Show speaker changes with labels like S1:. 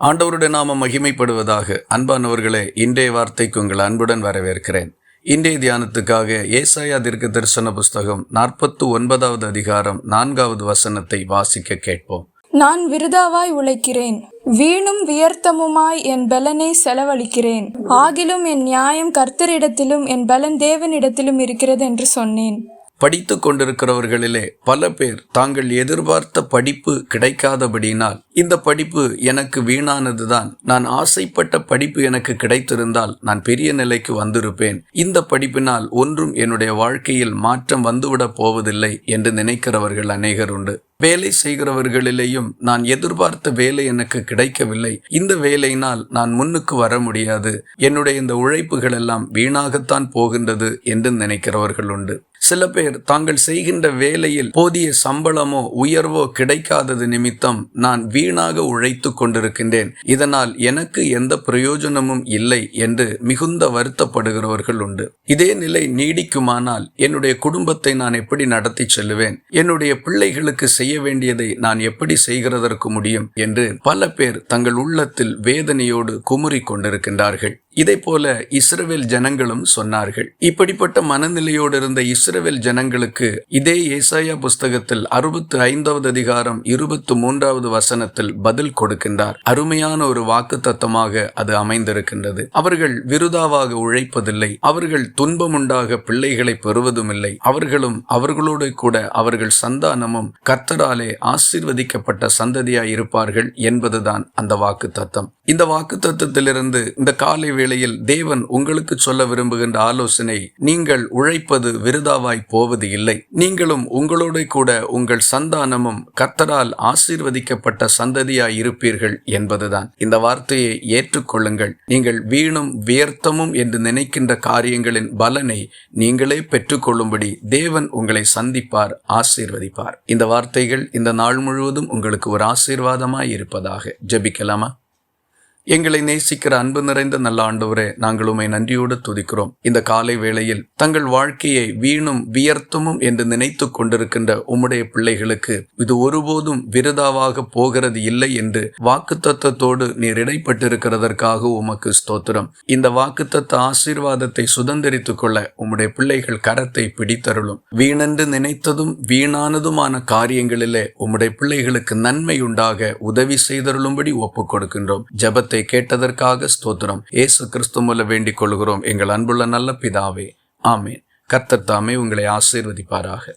S1: ஆண்டவருடைய நாமம் மகிமைப்படுவதாக அன்பானவர்களே இன்றைய வார்த்தைக்கு உங்கள் அன்புடன் வரவேற்கிறேன். இன்றைய தியானத்துக்காக ஏசாயா தீர்க்க தரிசன புஸ்தகம் நாற்பத்து ஒன்பதாவது அதிகாரம் நான்காவது வசனத்தை வாசிக்க கேட்போம்.
S2: நான் விருதாவாய் உழைக்கிறேன் வீணும் வியர்த்தமுமாய் என் பலனை செலவழிக்கிறேன். ஆகிலும் என் நியாயம் கர்த்தரிடத்திலும் என் பலன் தேவனிடத்திலும் இருக்கிறது என்று சொன்னேன்.
S1: படித்து கொண்டிருக்கிறவர்களிலே பல பேர் தாங்கள் எதிர்பார்த்த படிப்பு கிடைக்காதபடியினால் இந்த படிப்பு எனக்கு வீணானதுதான். நான் ஆசைப்பட்ட படிப்பு எனக்கு கிடைத்திருந்தால் நான் பெரிய நிலைக்கு வந்திருப்பேன். இந்த படிப்பினால் ஒன்றும் என்னுடைய வாழ்க்கையில் மாற்றம் வந்துவிடப் போவதில்லை என்று நினைக்கிறவர்கள் அநேகர் உண்டு. வேலை செய்கிறவர்களிலேயும் நான் எதிர்பார்த்த வேலை எனக்கு கிடைக்கவில்லை. இந்த வேலையினால் நான் முன்னுக்கு வர முடியாது. என்னுடைய இந்த உழைப்புகள் எல்லாம் வீணாகத்தான் போகின்றது என்று நினைக்கிறவர்கள் உண்டு. சில பேர் தாங்கள் செய்கின்ற வேலையில் போதிய சம்பளமோ உயர்வோ கிடைக்காதது நிமித்தம் நான் வீணாக உழைத்து கொண்டிருக்கின்றேன். இதனால் எனக்கு எந்த பிரயோஜனமும் இல்லை என்று மிகுந்த வருத்தப்படுகிறவர்கள் உண்டு. இதே நிலை நீடிக்குமானால் என்னுடைய குடும்பத்தை நான் எப்படி நடத்தி செல்லுவேன்? என்னுடைய பிள்ளைகளுக்கு செய்ய வேண்டியதை நான் எப்படி செய்கிறதற்கு முடியும்? என்று பல பேர் தங்கள் உள்ளத்தில் வேதனையோடு குமுறி கொண்டிருக்கின்றார்கள். இதை போல இஸ்ரவேல் ஜனங்களும் சொன்னார்கள். இப்படிப்பட்ட மனநிலையோடு இருந்த இஸ்ரவேல் ஜனங்களுக்கு இதே ஏசாயா புஸ்தகத்தில் அறுபத்து ஐந்தாவது அதிகாரம் இருபத்து மூன்றாவது வசனத்தில் பதில் கொடுக்கின்றார். அருமையான ஒரு வாக்கு தத்தமாக அது அமைந்திருக்கின்றது. அவர்கள் விருதாவாக உழைப்பதில்லை. அவர்கள் துன்பமுண்டாக பிள்ளைகளை பெறுவதும் இல்லை அவர்களும் அவர்களோடு கூட அவர்கள் சந்தானமும் கத்தராலே ஆசிர்வதிக்கப்பட்ட சந்ததியாய் இருப்பார்கள் என்பதுதான் அந்த வாக்கு தத்தம் இந்த வாக்குத்தத்திலிருந்து இந்த காலை வேளையில் தேவன் உங்களுக்கு சொல்ல விரும்புகின்ற ஆலோசனை நீங்கள் உழைப்பது விருதாவாய் போவது இல்லை. நீங்களும் உங்களோட கூட உங்கள் சந்தானமும் கர்த்தரால் ஆசீர்வதிக்கப்பட்ட சந்ததியாய் இருப்பீர்கள் என்பதுதான். இந்த வார்த்தையை ஏற்றுக்கொள்ளுங்கள். நீங்கள் வீணும் வியர்த்தமும் என்று நினைக்கின்ற காரியங்களின் பலனை நீங்களே பெற்றுக்கொள்ளும்படி தேவன் உங்களை சந்திப்பார் ஆசீர்வதிப்பார். இந்த வார்த்தைகள் இந்த நாள் முழுவதும் உங்களுக்கு ஒரு ஆசீர்வாதமாய் இருப்பதாக ஜெபிக்கலாமா? எங்களை நேசிக்கிற அன்பு நிறைந்த நல்ல ஆண்டவரே நாங்கள் உமை நன்றியோடு துதிக்கிறோம். இந்த காலை வேளையில் தங்கள் வாழ்க்கையை வீணும் வியர்த்தமும் என்று நினைத்து கொண்டிருக்கின்ற உம்முடைய பிள்ளைகளுக்கு இது ஒருபோதும் விருதாவாக போகிறது இல்லை என்று வாக்குத்தத்தோடு நீர் இடைப்பட்டிருக்கிறதற்காக உமக்கு ஸ்தோத்திரம். இந்த வாக்குத்தத்த ஆசீர்வாதத்தை சுதந்திரித்துக் கொள்ள உம்முடைய பிள்ளைகள் கரத்தை பிடித்தருளும். வீணென்று நினைத்ததும் வீணானதுமான காரியங்களிலே உம்முடைய பிள்ளைகளுக்கு நன்மை உண்டாக உதவி செய்தருளும்படி ஒப்புக் கொடுக்கின்றோம். ஜபத்தை ஜெபத்தை கேட்டதற்காக ஸ்தோத்திரம். ஏசு கிறிஸ்து மூல வேண்டிக் கொள்கிறோம். எங்கள் அன்புள்ள நல்ல பிதாவே. ஆமேன். கர்த்தர் தாமே உங்களை ஆசீர்வதிப்பாராக.